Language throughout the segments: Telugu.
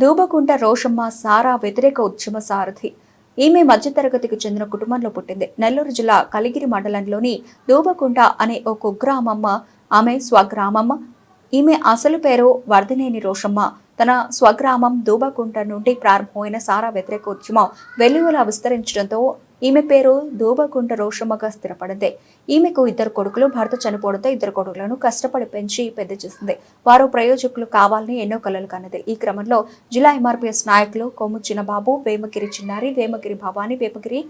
దూబకుంట రోషమ్మ సారా వ్యతిరేక ఉద్యమ సారథి. ఈమె మధ్యతరగతికి చెందిన కుటుంబంలో పుట్టింది. నెల్లూరు జిల్లా కలిగిరి మండలంలోని దూబకుంట అనే ఓ కుగ్రామమ్మ ఆమె స్వగ్రామమ్మ. ఈమె అసలు పేరు వర్ధినేని రోషమ్మ. తన స్వగ్రామం దూబకుంట నుండి ప్రారంభమైన సారా వ్యతిరేక ఉద్యమం వెలుగులా విస్తరించడంతో ఈమె పేరు దూబకుంట రోషమ్మగా స్థిరపడింది. ఈమెకు ఇద్దరు కొడుకులు భర్త చనిపోవడంతో ఇద్దరు కొడుకులను కష్టపడి పెంచి పెద్ద చేసింది. వారు ప్రయోజకులు కావాలని ఎన్నో కలలు కన్నది. ఈ క్రమంలో జిల్లా ఎంఆర్పీఎస్ నాయకులు కొమ్ము చిన్నబాబు వేమగిరి చిన్నారి వేమగిరి భవాని వేమగిరి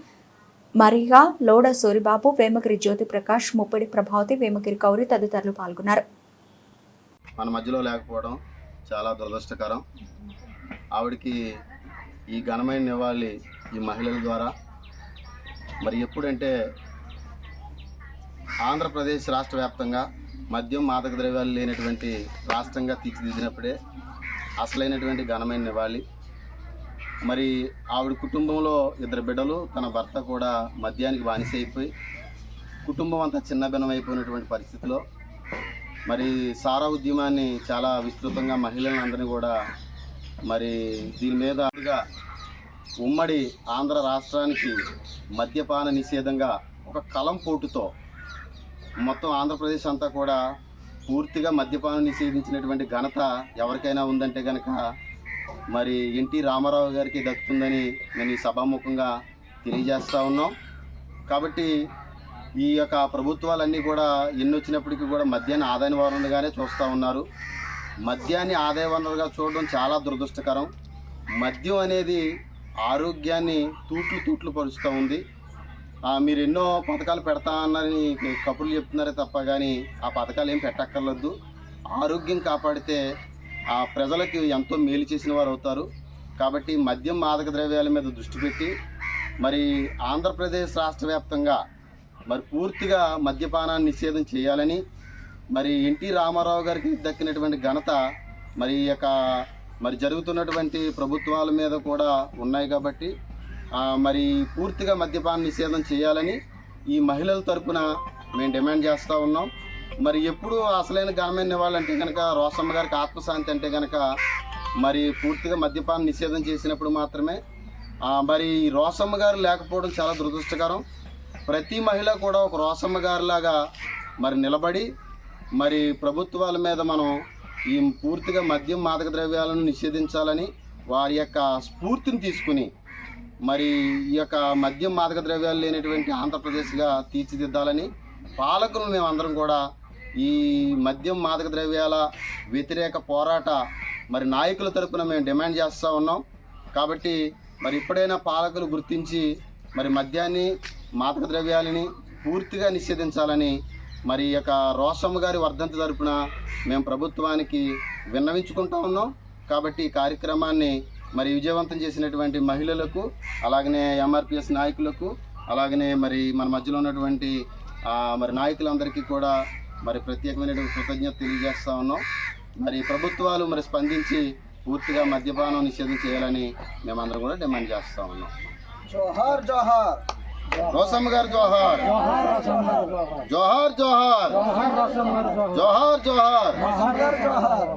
మరిగా లోడ సూరిబాబు వేమగిరి జ్యోతి ప్రకాష్ ముప్పిడి ప్రభావతి వేమగిరి కౌరి తదితరులు పాల్గొన్నారు. మన మధ్యలో లేకపోవడం చాలా దురదృష్టకరం. ఆవిడకి ఈ ఘనమైన నివాళి ఈ మహిళల ద్వారా. మరి ఎప్పుడంటే ఆంధ్రప్రదేశ్ రాష్ట్ర వ్యాప్తంగా మద్యం మాదక ద్రవ్యాలు లేనటువంటి రాష్ట్రంగా తీర్చిదిద్దినప్పుడే అసలైనటువంటి ఘనమైన నివాళి. మరి ఆవిడ కుటుంబంలో ఇద్దరు బిడ్డలు తన భర్త కూడా మద్యానికి బానిస అయిపోయి కుటుంబం అంతా చిన్న భిన్నమైపోయినటువంటి పరిస్థితిలో మరి సారా ఉద్యమాన్ని చాలా విస్తృతంగా మహిళలందరినీ కూడా మరి దీని మీద ఉమ్మడి ఆంధ్ర రాష్ట్రానికి మద్యపాన నిషేధంగా ఒక కలం పోటుతో మొత్తం ఆంధ్రప్రదేశ్ అంతా కూడా పూర్తిగా మద్యపానం నిషేధించినటువంటి ఘనత ఎవరికైనా ఉందంటే కనుక మరి ఎన్టీ రామారావు గారికి దక్కుతుందని నేను ఈ సభాముఖంగా తెలియజేస్తూ ఉన్నాం. కాబట్టి ఈ యొక్క ప్రభుత్వాలన్నీ కూడా ఎన్ని వచ్చినప్పటికీ కూడా మద్యాన్ని ఆదాయ వనరులుగానే చూస్తూ ఉన్నారు. మద్యాన్ని ఆదాయ వనరుగా చూడడం చాలా దురదృష్టకరం. మద్యం అనేది ఆరోగ్యాన్ని తూట్లు తూట్లు పరుస్తూ ఉంది. మీరు ఎన్నో పథకాలు పెడతా అన్నారని కబుర్లు చెప్తున్నారే తప్ప కానీ ఆ పథకాలు ఏం పెట్టక్కర్లేదు. ఆరోగ్యం కాపాడితే ఆ ప్రజలకు ఎంతో మేలు చేసిన వారు అవుతారు. కాబట్టి మద్యం మాదక ద్రవ్యాల మీద దృష్టి పెట్టి మరి ఆంధ్రప్రదేశ్ రాష్ట్ర వ్యాప్తంగా మరి పూర్తిగా మద్యపానాన్ని నిషేధం చేయాలని మరి ఎన్టీ రామారావు గారికి దక్కినటువంటి ఘనత మరి ఈ యొక్క మరి జరుగుతున్నటువంటి ప్రభుత్వాల మీద కూడా ఉన్నాయి కాబట్టి మరి పూర్తిగా మద్యపాన నిషేధం చేయాలని ఈ మహిళల తరపున మేము డిమాండ్ చేస్తూ ఉన్నాం. మరి ఎప్పుడు అసలైన ఘనమైన వాళ్ళంటే కనుక రోసమ్మ గారికి ఆత్మశాంతి అంటే కనుక మరి పూర్తిగా మద్యపాన నిషేధం చేసినప్పుడు మాత్రమే మరి రోసమ్మ గారు లేకపోవడం చాలా దురదృష్టకరం. ప్రతి మహిళ కూడా ఒక రోసమ్మ గారిలాగా మరి నిలబడి మరి ప్రభుత్వాల మీద మనం ఈ పూర్తిగా మద్యం మాదక ద్రవ్యాలను నిషేధించాలని వారి యొక్క స్ఫూర్తిని తీసుకుని మరి ఈ యొక్క మద్యం మాదక ద్రవ్యాలు లేనటువంటి ఆంధ్రప్రదేశ్గా తీర్చిదిద్దాలని పాలకులు మేమందరం కూడా ఈ మద్యం మాదక ద్రవ్యాల వ్యతిరేక పోరాట మరి నాయకుల తరపున మేము డిమాండ్ చేస్తూ ఉన్నాం. కాబట్టి మరి ఇప్పుడైనా పాలకులు గుర్తించి మరి మద్యాన్ని మాదక ద్రవ్యాలని పూర్తిగా నిషేధించాలని మరి ఈ యొక్క రోషమ్మ గారి వర్ధంతి తరపున మేము ప్రభుత్వానికి విన్నవించుకుంటా ఉన్నాం. కాబట్టి ఈ కార్యక్రమాన్ని మరి విజయవంతం చేసినటువంటి మహిళలకు అలాగనే ఎంఆర్పిఎస్ నాయకులకు అలాగనే మరి మన మధ్యలో ఉన్నటువంటి మరి నాయకులందరికీ కూడా మరి ప్రత్యేకమైనటువంటి కృతజ్ఞత తెలియజేస్తూ ఉన్నాం. మరి ప్రభుత్వాలు మరి స్పందించి పూర్తిగా మద్యపానం నిషేధం చేయాలని మేమందరం కూడా డిమాండ్ చేస్తా ఉన్నాం. జోహార్ జోహార్. రోసమ్మ గారు జోహార్ జోహార్ జోహార్ జోహార్ జోహార్ జోహార్ జోహార్